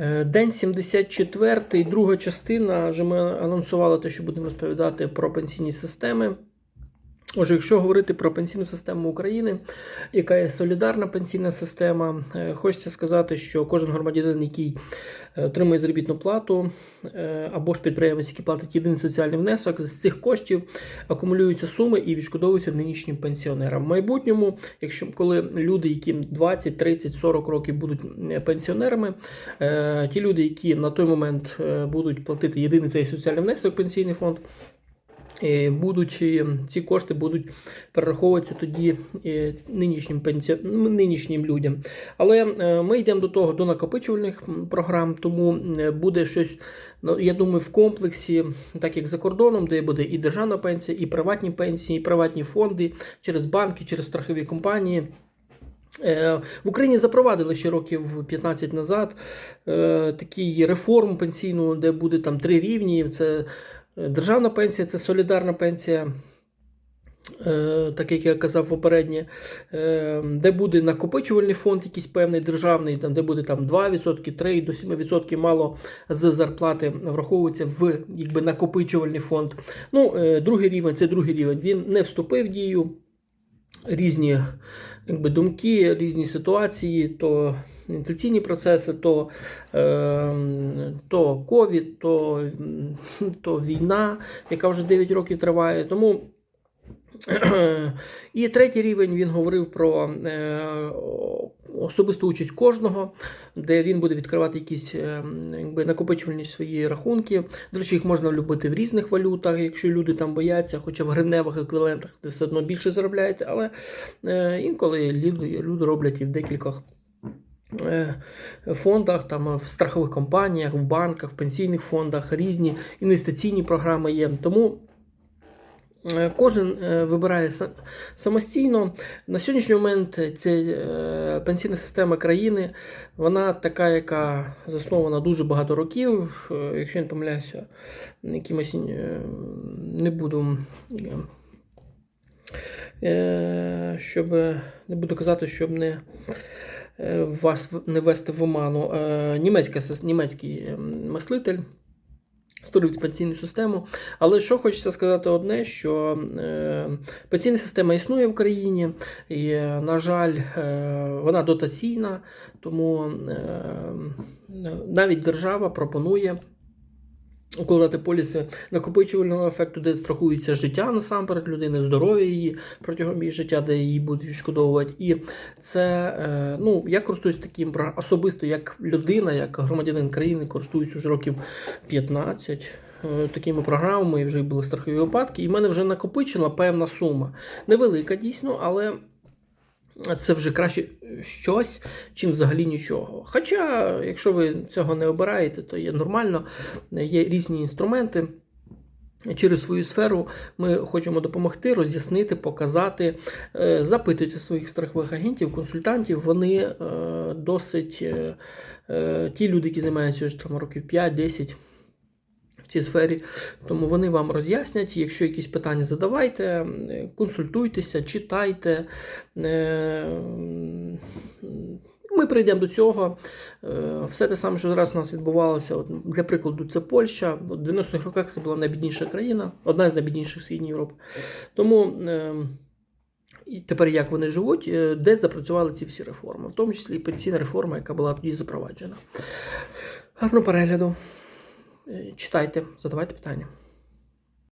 Е, День 74, друга частина. Вже ми анонсували те, що будемо розповідати про пенсійні системи. Отже, якщо говорити про пенсійну систему України, яка є солідарна пенсійна система, е, хочеться сказати, що кожен громадянин, який отримує заробітну плату, е, або ж підприємець, який платить єдиний соціальний внесок, з цих коштів акумулюються суми і відшкодовуються нинішнім пенсіонерам. В майбутньому, якщо коли люди, яким 20, 30, 40 років будуть е, пенсіонерами, е, ті люди, які на той момент е, будуть платити єдиний цей соціальний внесок, пенсійний фонд. Е, Будуть е, ці кошти будуть перераховуватися тоді е, нинішнім пенсі... нинішнім людям. Але ми йдемо до того до накопичувальних програм, тому буде щось, ну, я думаю, в комплексі, так як за кордоном, де буде і державна пенсія, і приватні пенсії, і приватні фонди через банки, через страхові компанії. В Україні запровадили ще років 15 назад такий реформу пенсійну, де буде там три рівні. Це державна пенсія, це солідарна пенсія. е, Так як я казав попереднє, е, де буде накопичувальний фонд, якийсь певний державний, там, де буде там 2%, 3 до 7% мало з зарплати враховується в якби, накопичувальний фонд. Ну, е, другий рівень це другий рівень. Він не вступив в дію. Різні якби, думки, різні ситуації, то інфляційні процеси, то, е, то ковід, то, то війна, яка вже 9 років триває. Тому і третій рівень він говорив про е, особисту участь кожного, де він буде відкривати якісь е, якби, накопичувальні свої рахунки. До речі, їх можна любити в різних валютах, якщо люди там бояться, хоча в гривневих еквівалентах ви все одно більше заробляєте, але е, інколи люди роблять і в декількох. Е, Фондах, там в страхових компаніях, в банках, в пенсійних фондах різні інвестиційні програми є. Тому Е, Кожен е, вибирає самостійно. На сьогоднішній момент ця пенсійна система країни, вона така, яка заснована дуже багато років. Якщо я не помиляюся, якимось не буду. Щоб не буду казати, щоб не вас не вести в оману. Е, німецький ем, мислитель створив пенсійну систему. Але що хочеться сказати одне, що е, пенсійна система існує в країні, і, е, на жаль, е, вона дотаційна, тому е, навіть держава пропонує. Укладати поліси накопичувального ефекту, де страхується життя насамперед людини, здоров'я її протягом її життя, де її будуть відшкодовувати. І це е, ну я користуюсь таким особисто як людина, як громадянин країни, користуюсь уже років 15 е, такими програмами, і вже були страхові випадки, і в мене вже накопичила певна сума. Невелика дійсно, але. Це вже краще щось, чим взагалі нічого. Хоча, якщо ви цього не обираєте, то є нормально, є різні інструменти. Через свою сферу ми хочемо допомогти, роз'яснити, показати, Е, запитуйте своїх страхових агентів, консультантів. Вони е, досить е, ті люди, які займаються там років 5-10 цій сфері, тому вони вам роз'яснять. Якщо якісь питання задавайте, консультуйтеся, читайте. Е, Ми прийдемо до цього. Е, Все те саме, що зараз у нас відбувалося. От, Для прикладу, це Польща. В 90-х роках це була найбідніша країна, одна з найбідніших в Східній Європі. Тому е, і тепер як вони живуть, де запрацювали ці всі реформи, в тому числі і пенсійна реформа, яка була тоді запроваджена. Гарного перегляду. Е, Читайте, задавайте питання.